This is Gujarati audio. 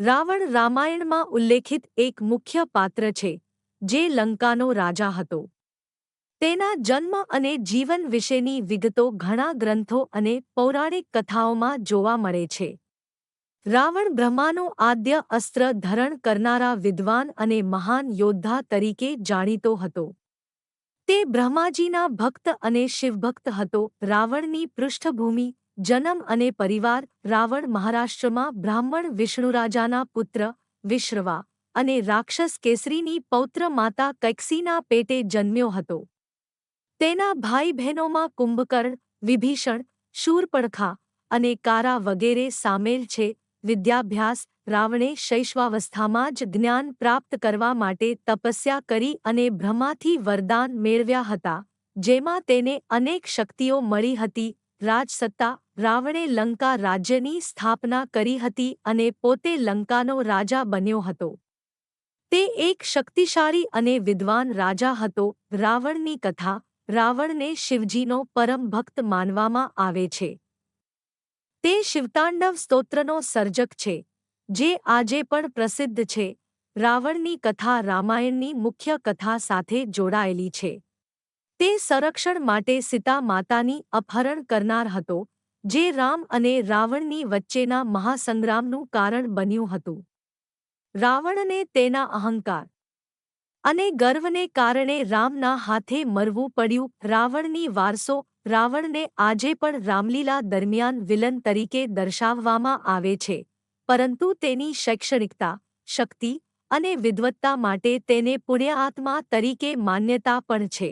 રાવણ રામાયણમાં ઉલ્લેખિત એક મુખ્ય પાત્ર છે, જે લંકાનો રાજા હતો. તેના જન્મ અને જીવન વિશેની વિગતો ઘણા ગ્રંથો અને પૌરાણિક કથાઓમાં જોવા મળે છે. રાવણ બ્રહ્માનો આદ્ય અસ્ત્ર ધરણ કરનારા વિદ્વાન અને મહાન યોદ્ધા તરીકે જાણીતો હતો. તે બ્રહ્માજીના ભક્ત અને શિવભક્ત હતો. રાવણની પૃષ્ઠભૂમિ જન્મ અને પરિવાર રાવણ મહારાષ્ટ્રમાં બ્રાહ્મણ વિષ્ણુરાજાના પુત્ર વિશ્રવા અને રાક્ષસ કેસરીની પૌત્ર માતા કૈક્સીના પેટે જન્મ્યો હતો. તેના ભાઈ બહેનોમાં કુંભકર્ણ, વિભીષણ, શૂરપણખા અને કારા વગેરે સામેલ છે. વિદ્યાભ્યાસ રાવણે શૈશવાવસ્થામાં જ જ્ઞાન પ્રાપ્ત કરવા માટે તપસ્યા કરી અને બ્રહ્માથી વરદાન મેળવ્યા હતા, જેમાં તેને અનેક શક્તિઓ મળી હતી. રાજસત્તા રાવણે લંકા રાજ્યની સ્થાપના કરી હતી અને પોતે લંકાનો રાજા બન્યો હતો. તે એક શક્તિશાળી અને વિદ્વાન રાજા હતો. રાવણની કથા રાવણને શિવજીનો પરમ ભક્ત માનવામાં આવે છે. તે શિવતાંડવ સ્તોત્રનો સર્જક છે, જે આજે પણ પ્રસિદ્ધ છે. રાવણની કથા રામાયણની મુખ્ય કથા સાથે જોડાયેલી છે. તે સંરક્ષણ માટે સીતા માતાની અપહરણ કરનાર હતો, જે રામ અને રાવણની વચ્ચેના મહાસંગ્રામનું કારણ બન્યું હતું. રાવણને તેના અહંકાર અને ગર્વને કારણે રામના હાથે મરવું પડ્યું. રાવણની વારસો રાવણને આજે પણ રામલીલા દરમિયાન વિલન તરીકે દર્શાવવામાં આવે છે, પરંતુ તેની શૈક્ષણિકતા, શક્તિ અને વિદ્વત્તા માટે તેને પુણ્યાત્મા તરીકે માન્યતા પણ છે.